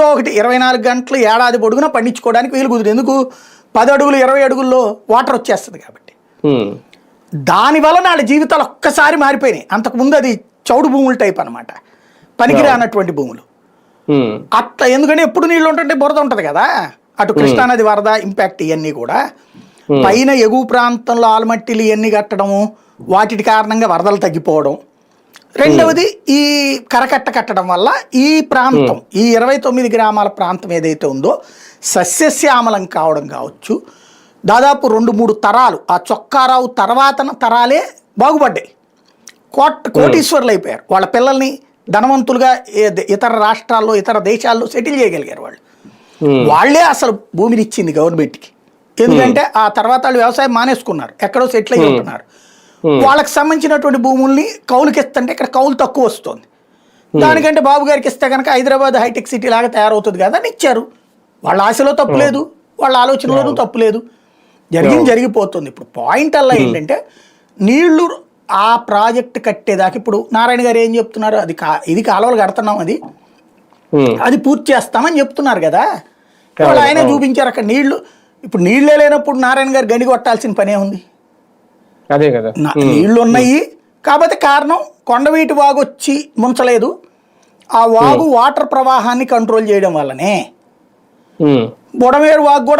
ఏదో ఒకటి ఇరవై నాలుగు గంటలు ఏడాది పొడుగునా పండించుకోవడానికి వీలు కుదిరి ఎందుకు? పది అడుగులు ఇరవై అడుగుల్లో వాటర్ వచ్చేస్తుంది కాబట్టి. దాని వల్ల వాళ్ళ జీవితాలు ఒక్కసారి మారిపోయినాయి. అంతకుముందు అది చౌడు భూముల టైప్ అనమాట పనికిరానటువంటి భూములు. అట్లా ఎందుకంటే ఎప్పుడు నీళ్ళు ఉంటుంటే బురద ఉంటుంది కదా? అటు కృష్ణానది వరద ఇంపాక్ట్ ఇవన్నీ కూడా. పైన ఎగువ ప్రాంతంలో ఆల్మట్టిలు ఇవన్నీ కట్టడము వాటి కారణంగా వరదలు తగ్గిపోవడం రెండవది ఈ కరకట్ట కట్టడం వల్ల ఈ ప్రాంతం ఈ ఇరవై తొమ్మిది గ్రామాల ప్రాంతం ఏదైతే ఉందో సస్యశ్యామలం కావడం కావచ్చు దాదాపు రెండు మూడు తరాలు ఆ చొక్కారావు తర్వాత తరాలే బాగుపడ్డాయి. కోట్ కోటీశ్వర్లు అయిపోయారు. వాళ్ళ పిల్లల్ని ధనవంతులుగా ఇతర రాష్ట్రాల్లో ఇతర దేశాల్లో సెటిల్ చేయగలిగారు వాళ్ళు. వాళ్ళే అసలు భూమిని ఇచ్చింది గవర్నమెంట్కి ఎందుకంటే ఆ తర్వాత వాళ్ళు వ్యవసాయం మానేసుకున్నారు. ఎక్కడో సెటిల్ అయ్యి ఉంటున్నారు. వాళ్ళకి సంబంధించినటువంటి భూముల్ని కౌలుకి ఇస్తుంటే ఇక్కడ కౌలు తక్కువ వస్తుంది. దానికంటే బాబు గారికి ఇస్తే కనుక హైదరాబాద్ హైటెక్ సిటీ లాగా తయారవుతుంది కదా అని ఇచ్చారు. వాళ్ళ ఆశలో తప్పు లేదు. వాళ్ళ ఆలోచనలోనూ తప్పు లేదు. జరిగింది జరిగిపోతుంది. ఇప్పుడు పాయింట్ అలా ఏంటంటే నీళ్ళు ఆ ప్రాజెక్ట్ కట్టేదాకా ఇప్పుడు నారాయణ గారు ఏం చెప్తున్నారు? అది కా ఇది కాలువలు కడుతున్నాం అది. అది పూర్తి చేస్తామని చెప్తున్నారు కదా. వాళ్ళు ఆయనే చూపించారు అక్కడ నీళ్ళు. ఇప్పుడు నీళ్ళే లేనప్పుడు నారాయణ గారు గండి కొట్టాల్సిన పనే ఉంది. అదే కదా. నీళ్ళు ఉన్నాయి కాకపోతే కారణం కొండవీటి వాగు వచ్చి ముంచలేదు. ఆ వాగు వాటర్ ప్రవాహాన్ని కంట్రోల్ చేయడం వల్లనే. బుడమేరు వాగు కూడా